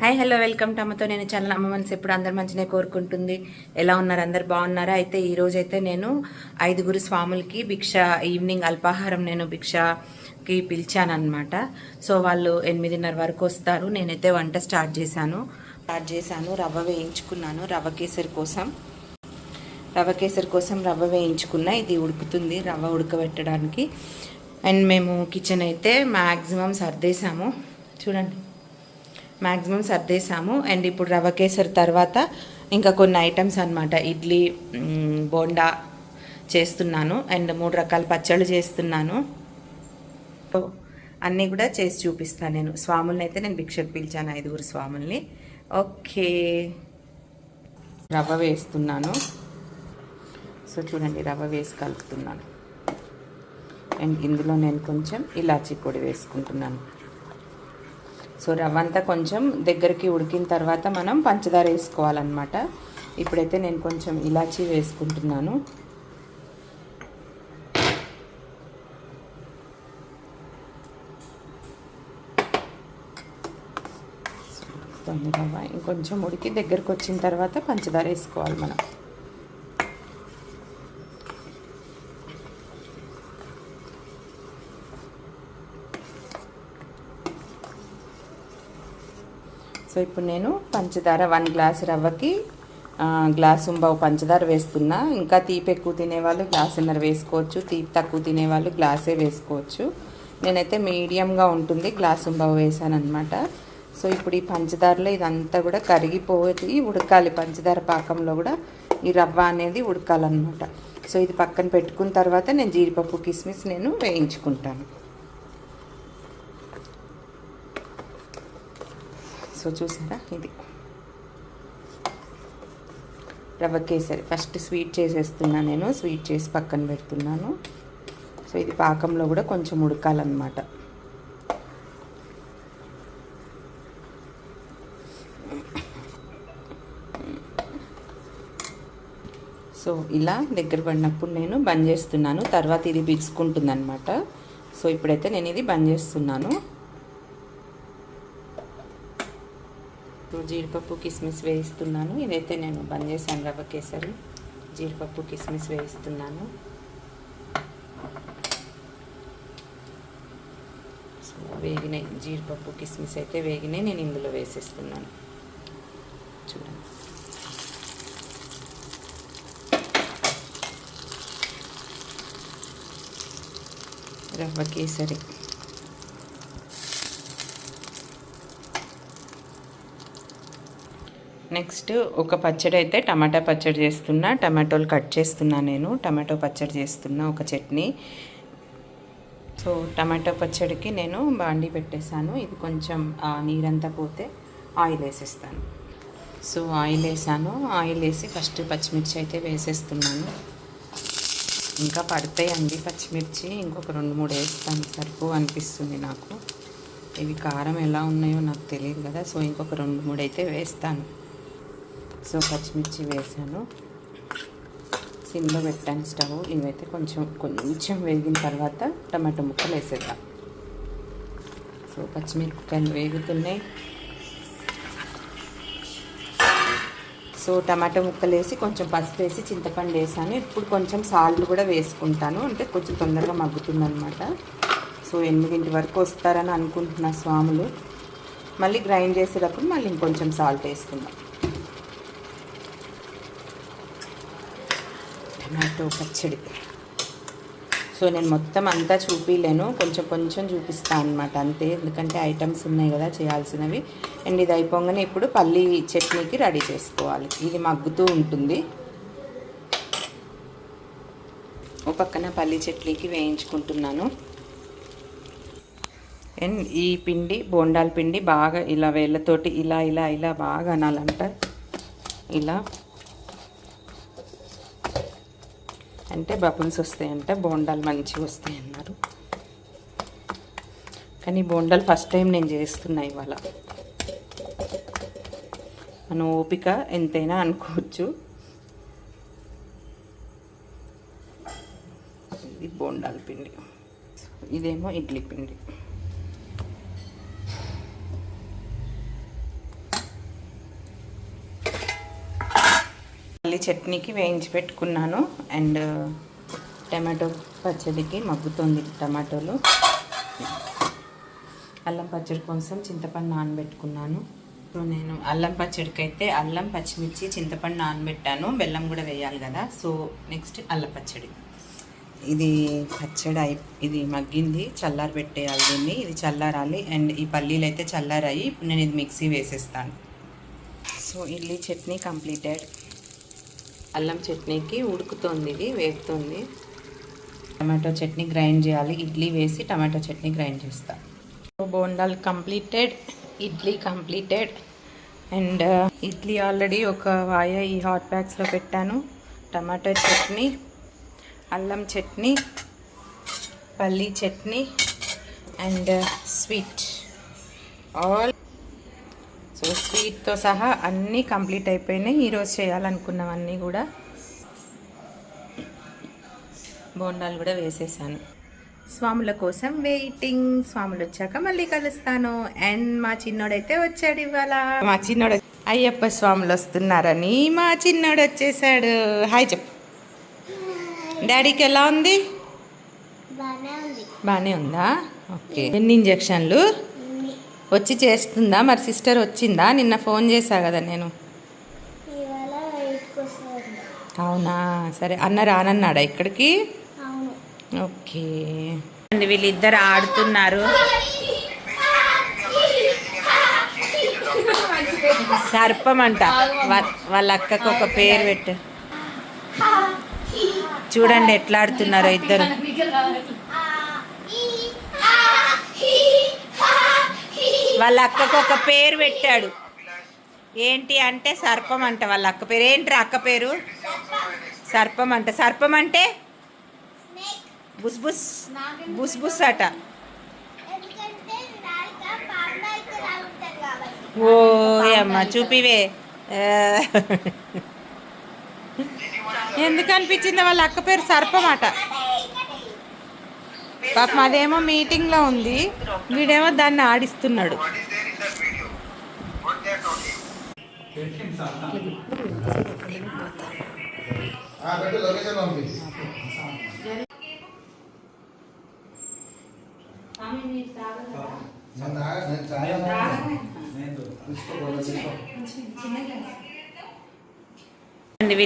Hi hello welcome to అమ్మతో నేను చాలా అమ్మ మనసు ఎప్పుడు అందరు మంచినే కోరుకుంటుంది. ఎలా ఉన్నారు? అందరు బాగున్నారా? అయితే ఈరోజు అయితే నేను ఐదుగురు స్వాములకి భిక్ష ఈవినింగ్ అల్పాహారం నేను భిక్షకి పిలిచాను సో వాళ్ళు ఎనిమిదిన్నర వరకు వస్తారు. నేనైతే వంట స్టార్ట్ చేశాను. స్టార్ట్ చేశాను. రవ్వ వేయించుకున్నాను. రవ్వ కేసరి కోసం. రవ్వ కేసరి కోసం రవ్వ వేయించుకున్నా. ఇది ఉడుకుతుంది. రవ్వ ఉడకబెట్టడానికి. అండ్ మేము కిచెన్ అయితే మ్యాక్సిమం సర్దేశాము. చూడండి. మ్యాక్సిమం సర్దేశాము. అండ్ ఇప్పుడు రవ్వ కేసరి తర్వాత ఇంకా కొన్ని ఐటమ్స్ అనమాట ఇడ్లీ బోండా చేస్తున్నాను. అండ్ మూడు రకాల పచ్చళ్ళు చేస్తున్నాను. సో అన్నీ కూడా చేసి చూపిస్తాను నేను. స్వాముల్ని అయితే నేను భిక్షకు పిలిచాను ఐదుగురు స్వాముల్ని. ఓకే. రవ్వ వేస్తున్నాను. సో చూడండి రవ్వ వేసి కలుపుతున్నాను. అండ్ ఇందులో నేను కొంచెం ఇలాచీ పొడి వేసుకుంటున్నాను. సో రవ్వ అంతా కొంచెం దగ్గరికి ఉడికిన తర్వాత మనం పంచదార వేసుకోవాలన్నమాట. ఇప్పుడైతే నేను కొంచెం ఇలాచీ వేసుకుంటున్నాను. రవ్వ ఇంకొంచెం ఉడికి దగ్గరకు వచ్చిన తర్వాత పంచదార వేసుకోవాలి మనం. సో ఇప్పుడు నేను పంచదార వన్ గ్లాస్ రవ్వకి గ్లాసుంబావు గ్లాసు పంచదార వేస్తున్నా. ఇంకా తీపి ఎక్కువ తినేవాళ్ళు గ్లాసున్నర వేసుకోవచ్చు. తీపి తక్కువ తినేవాళ్ళు గ్లాసే వేసుకోవచ్చు. నేనైతే మీడియంగా ఉంటుంది గ్లాసు బావు వేసాను అనమాట సో ఇప్పుడు ఈ పంచదారలో ఇదంతా కూడా కరిగిపోయి ఉడకాలి. పంచదార పాకంలో కూడా ఈ రవ్వ అనేది ఉడకాలన్నమాట. సో ఇది పక్కన పెట్టుకున్న తర్వాత నేను జీడిపప్పు కిస్మిస్ నేను వేయించుకుంటాను. సో చూసారా ఇది. రవ్వ కేసరి. ఫస్ట్ స్వీట్ చేసేస్తున్నాను నేను. స్వీట్ చేసి పక్కన పెడుతున్నాను. సో ఇది పాకంలో కూడా కొంచెం ఉడకాలన్నమాట. సో ఇలా దగ్గర పడినప్పుడు నేను బంద్ చేస్తున్నాను. తర్వాత ఇది బిగుసుకుంటుంది అనమాట సో ఇప్పుడైతే నేను ఇది బంద్ చేస్తున్నాను. ఇప్పుడు జీడిపప్పు కిస్మిస్ వేయిస్తున్నాను. ఇదైతే నేను బంద్ చేశాను రవ్వ కేసరి. జీడిపప్పు కిస్మిస్ వేయిస్తున్నాను. సో వేగినాయి. జీడిపప్పు కిస్మిస్ అయితే వేగినాయి. నేను ఇందులో వేసేస్తున్నాను. చూడండి. రవ్వ కేసరి. నెక్స్ట్ ఒక పచ్చడి అయితే టమాటా పచ్చడి చేస్తున్నా టమాటోలు కట్ చేస్తున్నా నేను. టమాటో పచ్చడి చేస్తున్నా ఒక చట్నీ. సో టమాటో పచ్చడికి నేను బాండి పెట్టేశాను. ఇది కొంచెం నీరంతా పోతే ఆయిల్ వేసేస్తాను. సో ఆయిల్ వేసాను. ఆయిల్ వేసి ఫస్ట్ పచ్చిమిర్చి అయితే వేసేస్తున్నాను. ఇంకా పడతాయండి పచ్చిమిర్చి. ఇంకొక రెండు మూడు వేస్తాను. సరిపో అనిపిస్తుంది నాకు. ఇవి కారం ఎలా ఉన్నాయో నాకు తెలియదు కదా. సో ఇంకొక రెండు మూడు అయితే వేస్తాను. సో పచ్చిమిర్చి వేసాను. సిమ్లో పెట్టాను స్టవ్. ఇవైతే కొంచెం కొంచెం వేగిన తర్వాత టమాటో ముక్కలు వేసేద్దాం. సో పచ్చిమిరపకాయలు వేగుతున్నాయి. సో టమాటా ముక్కలు వేసి కొంచెం పసుపు వేసి చింతపండు వేసాను. ఇప్పుడు కొంచెం సాల్ట్ కూడా వేసుకుంటాను. అంటే కొంచెం తొందరగా మగ్గుతుందనమాట సో ఎనిమిదింటి వరకు వస్తారని అనుకుంటున్నా స్వాములు. మళ్ళీ గ్రైండ్ చేసేటప్పుడు మళ్ళీ ఇంకొంచెం సాల్ట్ వేసుకుందాం. టమాటో పచ్చడి. సో నేను మొత్తం అంతా చూపిలేను కొంచెం కొంచెం చూపిస్తాను అనమాట అంతే. ఎందుకంటే ఐటమ్స్ ఉన్నాయి కదా చేయాల్సినవి. అండ్ ఇది అయిపోగానే ఇప్పుడు పల్లి చట్నీకి రెడీ చేసుకోవాలి. ఇది మగ్గుతూ ఉంటుంది. ఓ పక్కన పల్లి చట్నీకి వేయించుకుంటున్నాను. అండ్ ఈ పిండి బోండాల పిండి బాగా ఇలా వేళ్ళతోటి ఇలా ఇలా ఇలా బాగా అనాలంట. ఇలా అంటే బబుల్స్ వస్తాయంట బోండాలు మంచిగా వస్తాయి అన్నారు కానీ బోండాలు ఫస్ట్ టైం నేను చేస్తున్నా ఇవాళ. మన ఓపిక ఎంతైనా అనుకోవచ్చు. ఇది బోండాల పిండి. ఇదేమో ఇడ్లీ పిండి. చట్నీకి వేయించి పెట్టుకున్నాను. అండ్ టమాటో పచ్చడికి మగ్గుతుంది టమాటోలు. అల్లం పచ్చడి కోసం చింతపండు నానబెట్టుకున్నాను. సో నేను అల్లం పచ్చడికి అయితే అల్లం పచ్చిమిర్చి చింతపండు నానబెట్టాను. బెల్లం కూడా వేయాలి కదా. సో నెక్స్ట్ అల్లం పచ్చడి. ఇది పచ్చడి అయి ఇది మగ్గింది. చల్లారి పెట్టేయాలి దీన్ని. ఇది చల్లారాలి. అండ్ ఈ పల్లీలు అయితే చల్లారాయి. ఇప్పుడు నేను ఇది మిక్సీ వేసేస్తాను. So idli chutney completed. అల్లం చట్నీకి ఉడుకుతోంది ఇది వేగుతుంది. టమాటో చట్నీ గ్రైండ్ చేయాలి. ఇడ్లీ వేసి టమాటో చట్నీ గ్రైండ్ చేస్తా. So బోండాల్ completed idli completed. And idli already ఒక వాయ ఈ హాట్ ప్యాక్స్లో పెట్టాను. టమాటో చట్నీ అల్లం చట్నీ పల్లీ chutney and sweet. All so స్వీట్తో సహా అన్నీ కంప్లీట్ అయిపోయినాయి. ఈరోజు చేయాలనుకున్నవన్నీ కూడా బోండాలు కూడా వేసేసాను. స్వాముల కోసం వెయిటింగ్ స్వాములు వచ్చాక మళ్ళీ కలుస్తాను. అండ్ మా చిన్నోడైతే వచ్చాడు ఇవాళ. మా చిన్నోడు అయ్యప్ప స్వాములు వస్తున్నారని మా చిన్నోడు వచ్చేసాడు. హాయ్ చెప్పు. డాడీకి ఎలా ఉంది? బాగానే ఉంది. బాగానే ఉందా? ఓకే ఎన్ని ఇంజక్షన్లు వచ్చి చేస్తుందా? మరి సిస్టర్ వచ్చిందా? నిన్న ఫోన్ చేశా కదా నేను. అవునా? సరే అన్న రానన్నాడా ఇక్కడికి? ఓకే. అండి వీళ్ళిద్దరు ఆడుతున్నారు. సర్పం అంట. వాళ్ళ అక్కకు ఒక పేరు పెట్టు. చూడండి ఎట్లా ఆడుతున్నారో ఇద్దరు. వాళ్ళ అక్కకు ఒక పేరు పెట్టాడు. ఏంటి అంటే సర్పం అంట వాళ్ళ అక్క పేరు. ఏంటి అక్క పేరు? సర్పం అంట. సర్పం అంటే బుస్బుస్ బుస్బుస్ అట. ఓ అమ్మ చూపివే. ఎందుకు అనిపించింది వాళ్ళ అక్క పేరు సర్పం అట? పాపం అదేమో మీటింగ్లో ఉంది. వీడేమో దాన్ని ఆడిస్తున్నాడు. వీళ్ళు